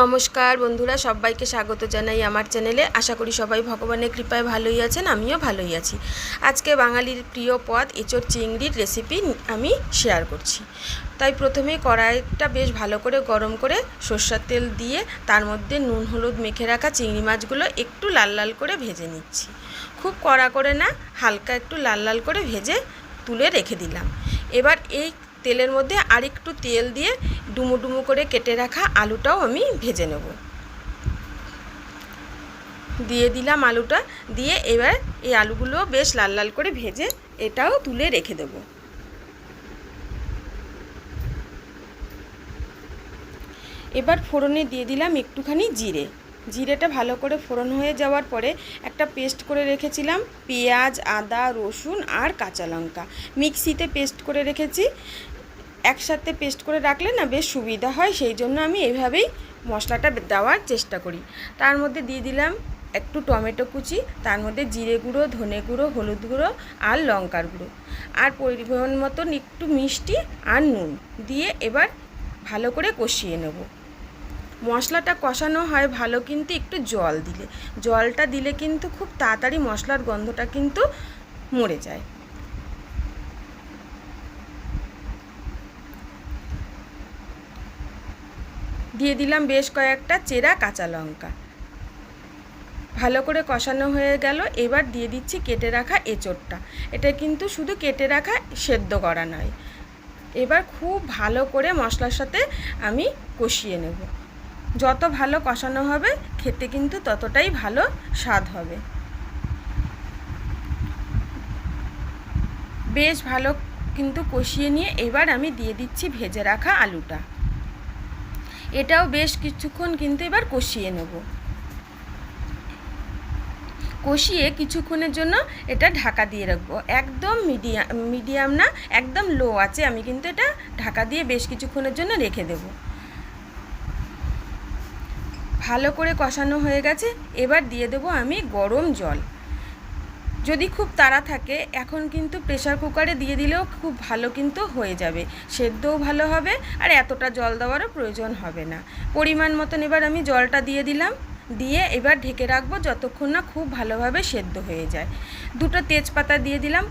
নমস্কার বন্ধুরা, সবাইকে স্বাগত জানাই আমার চ্যানেলে। আশা করি সবাই ভগবানের কৃপায় ভালোই আছেন, আমিও ভালোই আছি। আজকে বাঙালির প্রিয় পদ এঁচোড় চিংড়ির রেসিপি আমি শেয়ার করছি। তাই প্রথমে কড়াইটা বেশ ভালো করে গরম করে সর্ষার তেল দিয়ে তার মধ্যে নুন, হলুদ মেখে রাখা চিংড়ি মাছগুলো একটু লাল লাল করে ভেজে নিচ্ছি। খুব কড়া করে না, হালকা একটু লাল লাল করে ভেজে তুলে রেখে দিলাম। এবার এই তেলের মধ্যে আরেকটু তেল দিয়ে ডুমো ডুমো করে কেটে রাখা আলুটাও আমি ভেজে নেব। দিয়ে দিলাম আলুটা, দিয়ে এবার এই আলুগুলো বেশ লাল লাল করে ভেজে এটাও তুলে রেখে দেব। এবার ফোড়নে দিয়ে দিলাম একটুখানি জিরে। জিরেটা ভালো করে ফোড়ন হয়ে যাওয়ার পরে একটা পেস্ট করে রেখেছিলাম, পেঁয়াজ, আদা, রসুন আর কাঁচা লঙ্কা। মিক্সিতে পেস্ট করে রেখেছি। একসাথে পেস্ট করে রাখলে না বেশ সুবিধা হয়, সেই জন্য আমি এইভাবেই মশলাটা দেওয়ার চেষ্টা করি। তার মধ্যে দিয়ে দিলাম একটু টমেটো কুচি, তার মধ্যে জিরে গুঁড়ো, ধনে গুঁড়ো, হলুদ গুঁড়ো আর লঙ্কার গুঁড়ো। আর পরিমাণ মতন একটু মিষ্টি আর নুন দিয়ে এবার ভালো করে কষিয়ে নেব। মশলাটা কষানো হয় ভালো কিন্তু একটু জল দিলে। জলটা দিলে কিন্তু খুব তাড়াতাড়ি মশলার গন্ধটা কিন্তু মরে যায়। দিয়ে দিলাম বেশ কয়েকটা চেরা কাঁচা লঙ্কা। ভালো করে কষানো হয়ে গেল, এবার দিয়ে দিচ্ছি কেটে রাখা এঁচোড়টা। এটা কিন্তু শুধু কেটে রাখা সেদ্ধ করা নয়। এবার খুব ভালো করে মশলার সাথে আমি কষিয়ে নেব। যত ভালো কষানো হবে, খেতে কিন্তু ততটাই ভালো স্বাদ হবে। বেশ ভালো কিন্তু কষিয়ে নিয়ে এবার আমি দিয়ে দিচ্ছি ভেজে রাখা আলুটা। এটাও বেশ কিছুক্ষণ কিন্তু এবার কষিয়ে নেব। কষিয়ে কিছুক্ষণের জন্য এটা ঢাকা দিয়ে রাখব। একদম মিডিয়াম মিডিয়াম না, একদম লো আছে। আমি কিন্তু এটা ঢাকা দিয়ে বেশ কিছুক্ষণের জন্য রেখে দেব। ভালো করে কষানো হয়ে গেছে, এবার দিয়ে দেবো আমি গরম জল। যদি খুব তাড়া থাকে, এখন কিন্তু প্রেশার কুকারে দিয়ে দিলেও খুব ভালো কিন্তু হয়ে যাবে। সেদ্ধও ভালো হবে আর এতটা জল দেওয়ারও প্রয়োজন হবে না। পরিমাণ মতন এবার আমি জলটা দিয়ে দিলাম, দিয়ে এবার ঢেকে রাখব যতক্ষণ না খুব ভালোভাবে সেদ্ধ হয়ে যায়। দুটো তেজপাতা দিয়ে দিলাম।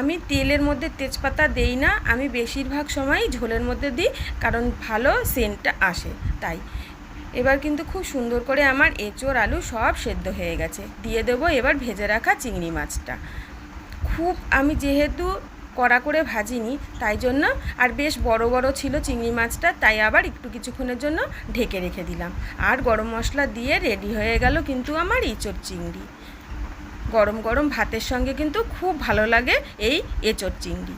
আমি তেলের মধ্যে তেজপাতা দেই না, আমি বেশিরভাগ সময় ঝোলের মধ্যে দিই, কারণ ভালো সেন্টটা আসে, তাই। এবার কিন্তু খুব সুন্দর করে আমার এঁচোড় আলু সব সেদ্ধ হয়ে গেছে। দিয়ে দেবো এবার ভেজে রাখা চিংড়ি মাছটা। খুব আমি যেহেতু কড়া করে ভাজিনি, তাই জন্য আর বেশ বড় বড় ছিল চিংড়ি মাছটা, তাই আবার একটু কিছুক্ষণের জন্য ঢেকে রেখে দিলাম। আর গরম মশলা দিয়ে রেডি হয়ে গেল কিন্তু আমার এঁচোড় চিংড়ি। গরম গরম ভাতের সঙ্গে কিন্তু খুব ভালো লাগে এই এঁচোড় চিংড়ি।